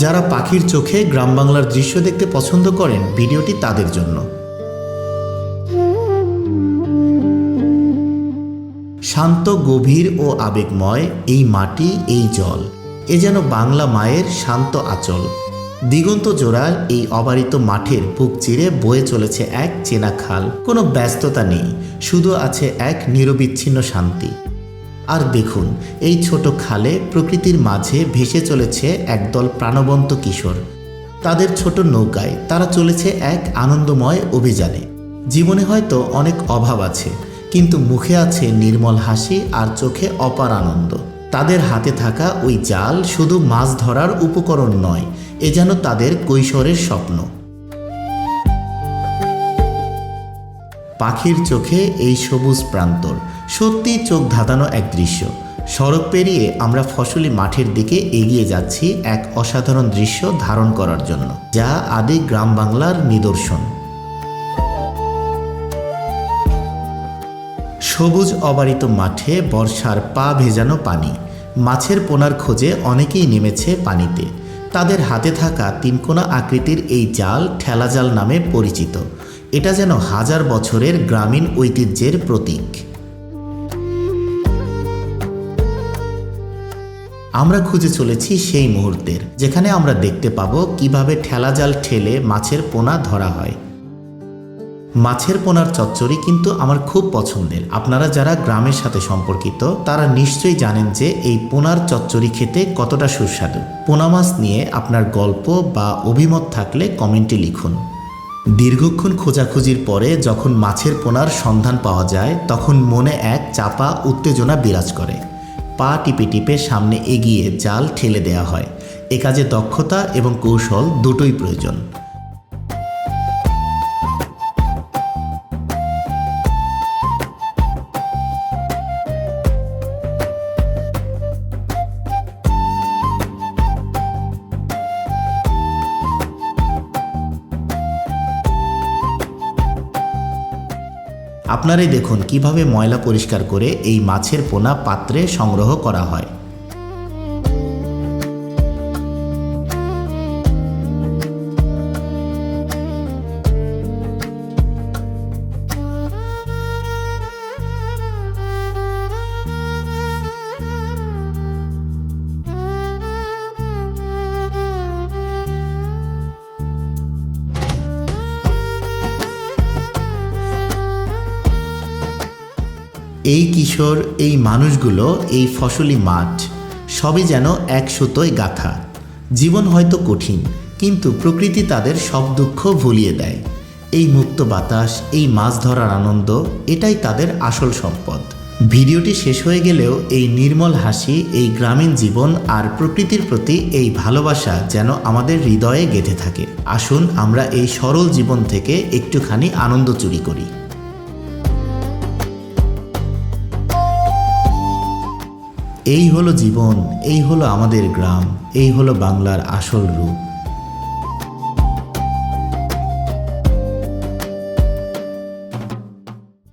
যারা পাখির চোখে গ্রাম বাংলার দৃশ্য দেখতে পছন্দ করেন ভিডিওটি তাদের জন্য। শান্ত, গভীর ও আবেগময় এই মাটি, এই জল, এ যেন বাংলা মায়ের শান্ত আচল। দিগন্ত জোড়ার এই অবারিত মাঠের বুক চিরে বয়ে চলেছে এক চেনা খাল। কোনো ব্যস্ততা নেই, শুধু আছে এক নিরবিচ্ছিন্ন শান্তি। আর দেখুন, এই ছোট খালে প্রকৃতির মাঝে ভেসে চলেছে একদল প্রাণবন্ত কিশোর। তাদের ছোট নৌকায় তারা চলেছে এক আনন্দময় অভিযানে। জীবনে হয়তো অনেক অভাব আছে, কিন্তু মুখে আছে নির্মল হাসি আর চোখে অপার আনন্দ। তাদের হাতে থাকা ওই জাল শুধু মাছ ধরার উপকরণ নয়, এ যেন তাদের কৈশোরের স্বপ্ন। পাখির চোখে এই সবুজ প্রান্তর। সত্যি চোখ ধাঁধানো এক দৃশ্য। সড়ক পেরিয়ে আমরা ফসলি মাঠের দিকে এগিয়ে যাচ্ছি এক অসাধারণ দৃশ্য ধারণ করার জন্য, যা আদি গ্রাম বাংলার নিদর্শন। সবুজ অবারিত মাঠে বর্ষার পা ভেজানো পানি। মাছের পোনার খোঁজে অনেকেই নেমেছে পানিতে। তাদের হাতে থাকা তিনকোনা আকৃতির এই জাল ঠেলা জাল নামে পরিচিত। এটা যেন হাজার বছরের গ্রামীণ ঐতিহ্যের প্রতীক। আমরা খুঁজে চলেছি সেই মুহূর্তের, যেখানে আমরা দেখতে পাবো কীভাবে ঠেলা জাল ঠেলে মাছের পোনা ধরা হয়। মাছের পোনার চচ্চড়ি কিন্তু আমার খুব পছন্দের। আপনারা যারা গ্রামের সাথে সম্পর্কিত, তারা নিশ্চয়ই জানেন যে এই পোনার চচ্চড়ি খেতে কতটা সুস্বাদু। পোনা মাছ নিয়ে আপনার গল্প বা অভিমত থাকলে কমেন্টে লিখুন। দীর্ঘক্ষণ খোঁজাখুঁজির পরে যখন মাছের পোনার সন্ধান পাওয়া যায়, তখন মনে এক চাপা উত্তেজনা বিরাজ করে। পা টিপে টিপে সামনে এগিয়ে জাল ঠেলে দেয়া হয়। এ কাজে দক্ষতা এবং কৌশল দুটোই প্রয়োজন। আপনারাই দেখুন কীভাবে ময়লা পরিষ্কার করে এই মাছের পোনা পাত্রে সংগ্রহ করা হয়। এই কিশোর, এই মানুষগুলো, এই ফসলি মাঠ, সবই যেন এক সুতোয় গাথা। জীবন হয়তো কঠিন, কিন্তু প্রকৃতি তাদের সব দুঃখ ভুলিয়ে দেয়। এই মুক্ত বাতাস, এই মাছ ধরার আনন্দ, এটাই তাদের আসল সম্পদ। ভিডিওটি শেষ হয়ে গেলেও এই নির্মল হাসি, এই গ্রামীণ জীবন আর প্রকৃতির প্রতি এই ভালোবাসা যেন আমাদের হৃদয়ে গেঁথে থাকে। আসুন আমরা এই সরল জীবন থেকে একটুখানি আনন্দ চুরি করি। এই হলো জীবন এই হলো আমাদের গ্রাম এই হলো বাংলার আসল রূপ।